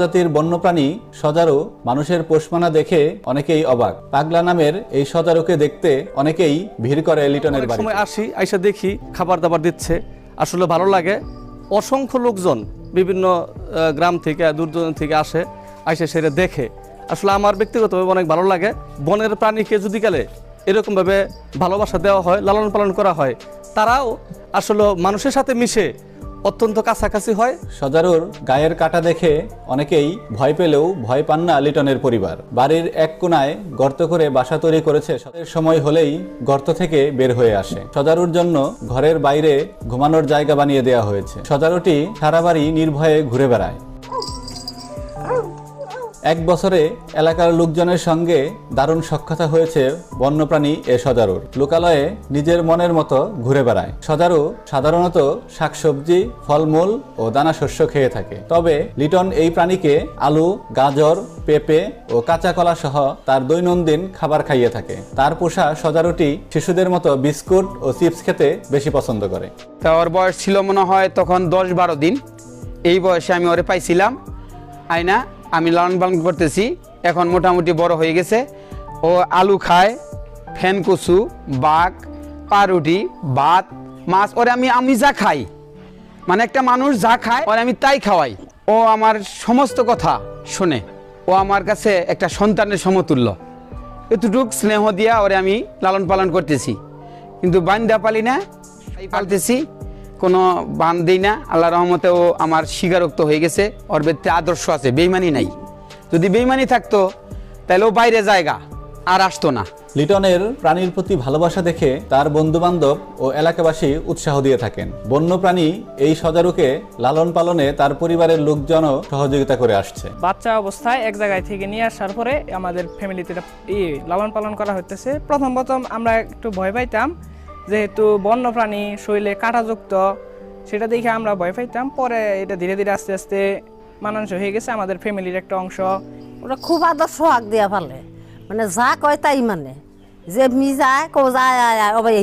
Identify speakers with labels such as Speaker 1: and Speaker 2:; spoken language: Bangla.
Speaker 1: জাতির বন্যপ্রাণী সজারু মানুষের পোষমানা দেখে অনেকেই অবাক। পাগলা নামের এই সজারুকে দেখতে অনেকেই ভিড় করে লিটনের বাড়ি
Speaker 2: সময় আসি আইসা দেখি খাবার দাবার দিচ্ছে। আসলে ভালো লাগে। অসংখ্য লোকজন বিভিন্ন গ্রাম থেকে দূর দূরান্ত থেকে আসে আইসে সেটা দেখে। আসলে আমার ব্যক্তিগতভাবে অনেক ভালো লাগে। বনের প্রাণীকে যদি গেলে এরকমভাবে ভালোবাসা দেওয়া হয় লালন পালন করা হয় তারাও আসলে মানুষের সাথে মিশে অত্যন্ত কাছাকাছি হয়।
Speaker 1: সজারুর গায়ের কাটা দেখে অনেকেই ভয় পেলেও ভয় পান না লিটনের পরিবার। বাড়ির এক কোনায় গর্ত করে বাসা তৈরি করেছে সময় হলেই গর্ত থেকে বের হয়ে আসে। সজারুর জন্য ঘরের বাইরে ঘুমানোর জায়গা বানিয়ে দেওয়া হয়েছে। সজারুটি সারা বাড়ি নির্ভয়ে ঘুরে বেড়ায়। এক বছরে এলাকার লোকজনের সঙ্গে দারুণ সক্ষতা হয়েছে বন্যপ্রাণী এ সজারুর। লোকালয়ে নিজের মনের মতো ঘুরে বেড়ায়। সজারু সাধারণত শাকসবজি, ফলমূল ও দানা শস্য খেয়ে থাকে। তবে লিটন এই প্রাণীকে আলু, গাজর, পেঁপে ও কাঁচা কলা সহ তার দৈনন্দিন খাবার খাইয়ে থাকে। তার পোষা সজারুটি শিশুদের মতো বিস্কুট ও চিপস খেতে বেশি পছন্দ করে।
Speaker 3: তা ওর বয়স ছিল মনে হয় তখন দশ বারো দিন। এই বয়সে আমি ওরে পাইছিলাম। আয়না আমি লালন পালন করতেছি। এখন মোটামুটি বড় হয়ে গেছে। ও আলু খায় ফ্যান কচু, বাঘ, পাউরুটি, ভাত, মাছ, ওরে আমি আমি যা খাই। মানে একটা মানুষ যা খায়, ওরে আমি তাই খাওয়াই। ও আমার সমস্ত কথা শোনে। ও আমার কাছে একটা সন্তানের সমতুল্য। এতটুক স্নেহ দিয়া ওরে আমি লালন পালন করতেছি। কিন্তু বান্দা পালি না পালতেছি। কোনো বান দিই না আল্লাহ রহমতে ও আমার স্বীকারোক্ত হয়ে গেছে ওর ভিতরে আদর্শ আছে বেইমানি নাই। যদি বেইমানি থাকতো তাহলে ও বাইরে জায়গা আর আসতো না।
Speaker 1: লিটনের প্রাণীর প্রতি ভালোবাসা দেখে তার বন্ধু বান্ধব ও এলাকাবাসী উৎসাহ দিয়ে থাকেন। বন্যপ্রাণী এই সজারুকে লালন পালনে তার পরিবারের লোকজনও সহযোগিতা করে আসছে।
Speaker 4: বাচ্চা অবস্থায় এক জায়গায় থেকে নিয়ে আসার পরে আমাদের ফ্যামিলিতে লালন পালন করা হইতেছে। প্রথম প্রথম আমরা একটু ভয় পাইতাম যেহেতু বন্যপ্রাণী শরীরে কাঁটাযুক্ত সেটা দেখে আমরা ভয় পাইতাম। পরে এটা ধীরে ধীরে আস্তে আস্তে মানানসই হয়ে গেছে আমাদের ফ্যামিলির একটা অংশ।
Speaker 5: ওরা খুব আদর সোহাগ দিয়া ভালে মানে যা কয় তাই মানে। যে মি যায় কো যায় আয় আয়, অবাই